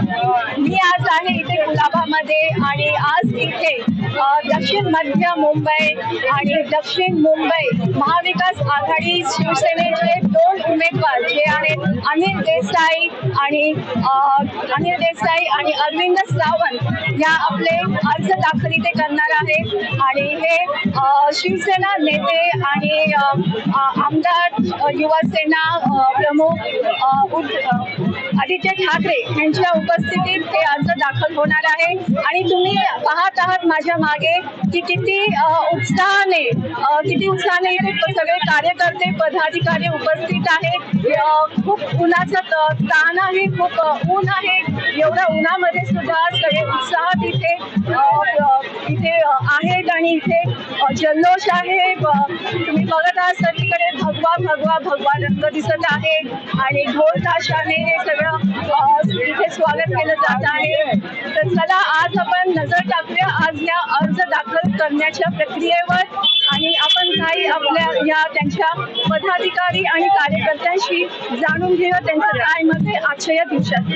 मी आज आहे इथे कुलाबामध्ये आणि आज इथे दक्षिण मध्य मुंबई आणि दक्षिण मुंबई महाविकास आघाडी शिवसेनेचे दोन उमेदवार जे आहेत अनिल देसाई आणि अनिल देसाई आणि अरविंद सावंत या आपले अर्ज दाखल इथे करणार आहेत. आणि हे शिवसेना नेते आणि आमदार युवासेना प्रमुख आदित्य ठाकरे यांच्या उपस्थितीत हे अर्ज दाखल होणार आहे. आणि तुम्ही पाहत आहात माझ्या मागे की किती उत्साहाने किती उत्साहाने सगळे कार्यकर्ते पदाधिकारी उपस्थित आहेत. खूप उन्हाचं त- ताण आहे खूप ऊन आहे. एवढ्या उन्हामध्ये सुद्धा सगळे उत्साहात इथे इथे आहेत आणि इथे जल्लोष आहे. तुम्ही बघत आहात सगळीकडे भगवा भगवा भगवा रंग दिसत आहे. आणि ढोल ताशाने हे सगळं इथे स्वागत केलं जात आहे. तर चला आज आपण नजर टाकू आज या अर्ज दाखल करण्याच्या प्रक्रियेवर आणि आपण काही आपल्या या त्यांच्या पदाधिकारी आणि कार्यकर्त्यांशी जाणून घेऊया त्यांचं काय मत आहे आजच्या या दिवसात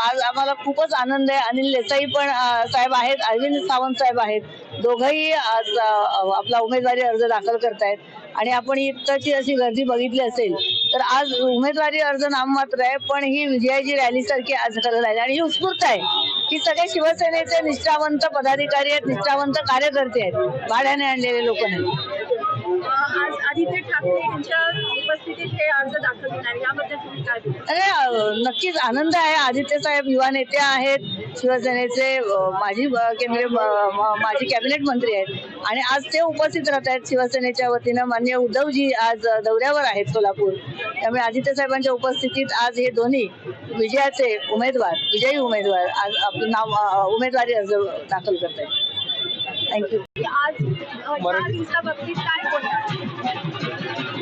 आज आम्हाला खूपच आनंद आहे. अनिल देसाई पण साहेब आहेत. अरविंद सावंत साहेब आहेत. दोघंही आज आपला उमेदवारी अर्ज दाखल करतायत. आणि आपण इतकी अशी गर्दी बघितली असेल तर आज उमेदवारी अर्ज नाममात्र आहे. पण ही विजयाची रॅली सारखी आज करायला आहे आणि ही उत्स्फूर्त आहे. की सगळे शिवसेनेचे निष्ठावंत पदाधिकारी आहेत निष्ठावंत कार्यकर्ते आहेत. भाड्याने आणलेले लोक नाही आज आदित्य ठाकरे यांच्या उपस्थितीत हे अर्ज दाखल होणार. याबद्दल तुम्ही काय? अरे नक्कीच आनंद आहे. आदित्य साहेब युवा नेते आहेत शिवसेनेचे माजी केंद्रीय माजी कॅबिनेट मंत्री आहेत. आणि आज ते उपस्थित राहत आहेत शिवसेनेच्या वतीनं. मान्य उद्धवजी आज दौऱ्यावर आहेत सोलापूर. त्यामुळे आदित्य साहेबांच्या उपस्थितीत आज हे दोन्ही विजयाचे उमेदवार विजयी उमेदवार आज आपलं नाव उमेदवारी अर्ज दाखल करत आहेत थँक्यू आज दिवसाबाबतीत काय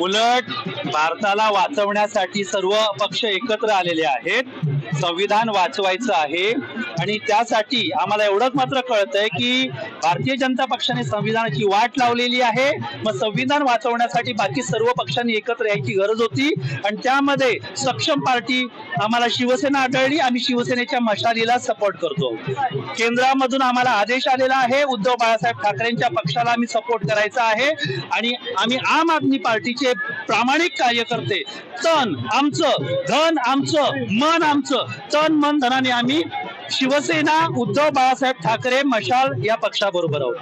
उलट भारताला वाचवण्यासाठी सर्व पक्ष एकत्र आलेले आहेत. संविधान वाचवायचं आहे. आणि त्यासाठी आम्हाला एवढंच मात्र कळतंय की भारतीय जनता पक्षाने संविधानाची वाट लावलेली आहे. मग संविधान वाचवण्यासाठी बाकी सर्व पक्षांनी एकत्र यायची गरज होती. आणि त्यामध्ये सक्षम पार्टी आम्हाला शिवसेना आढळली आम्ही शिवसेनेच्या मशालीला सपोर्ट करतो. केंद्रामधून आम्हाला आदेश आलेला आहे. उद्धव बाळासाहेब ठाकरेंच्या पक्षाला आम्ही सपोर्ट करायचा आहे. आणि आम्ही आम आदमी पार्टीचे प्रामाणिक कार्यकर्ते. तन आमचं धन आमचं मन आमचं तन मन धनाने आम्ही शिवसेना उद्धव बाळासाहेब ठाकरे मशाल या पक्षाबरोबर आहोत.